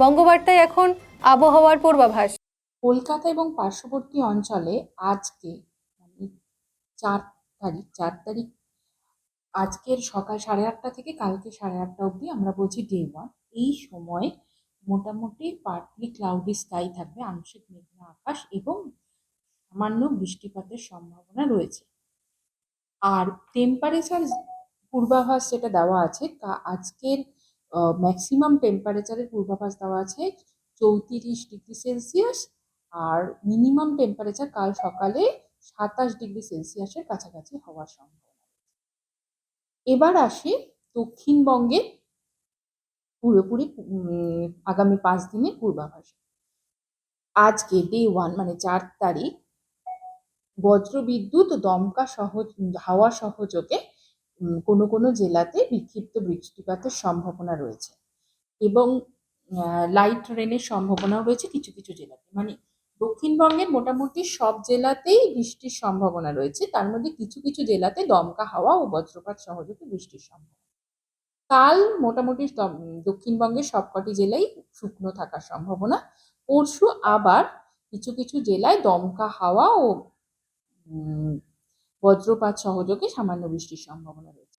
বঙ্গবার্তায় এখন আবহাওয়ার পূর্বাভাস। কলকাতা এবং পার্শ্ববর্তী অঞ্চলে আজকে মানে চার তারিখ চার তারিখ, আজকের সকাল সাড়ে আটটা থেকে কালকে সাড়ে আটটা অবধি আমরা বলছি ডে ওয়ান এই সময় মোটামুটি পার্টলি ক্লাউডি স্কাই থাকবে, আংশিক মেঘলা আকাশ এবং সামান্য বৃষ্টিপাতের সম্ভাবনা রয়েছে। আর টেম্পারেচার পূর্বাভাস যেটা দেওয়া আছে, তা আজকের ম্যাক্সিমাম টেম্পারেচারের পূর্বাভাস দেওয়া আছে চৌত্রিশ ডিগ্রি সেলসিয়াস আর মিনিমাম টেম্পারেচার কাল সকালে সাতাশ ডিগ্রি সেলসিয়াসের কাছাকাছি হওয়ার সম্ভাবনা। এবার আসি দক্ষিণবঙ্গের পুরোপুরি আগামী পাঁচ দিনের পূর্বাভাস। আজকে ডে ওয়ান মানে চার তারিখ, বজ্রবিদ্যুৎ দমকা সহ হাওয়া সহযোগে কোনো কোনো জেলাতে বিক্ষিপ্ত বৃষ্টিপাতের সম্ভাবনা রয়েছে। এবং লাইট রেনের সম্ভাবনাও রয়েছে কিছু কিছু জেলাতে। মানে দক্ষিণবঙ্গের মোটামুটি সব জেলাতেই বৃষ্টির সম্ভাবনা রয়েছে। তার মধ্যে কিছু কিছু জেলাতে দমকা হাওয়া ও বজ্রপাত সহযোগে বৃষ্টির সম্ভাবনা। কাল মোটামুটি দক্ষিণবঙ্গের সবকটি জেলায় শুকনো থাকার সম্ভাবনা। পরশু আবার কিছু কিছু জেলায় দমকা হাওয়া ও বজ্রপাত সহযোগে সামান্য বৃষ্টির সম্ভাবনা রয়েছে।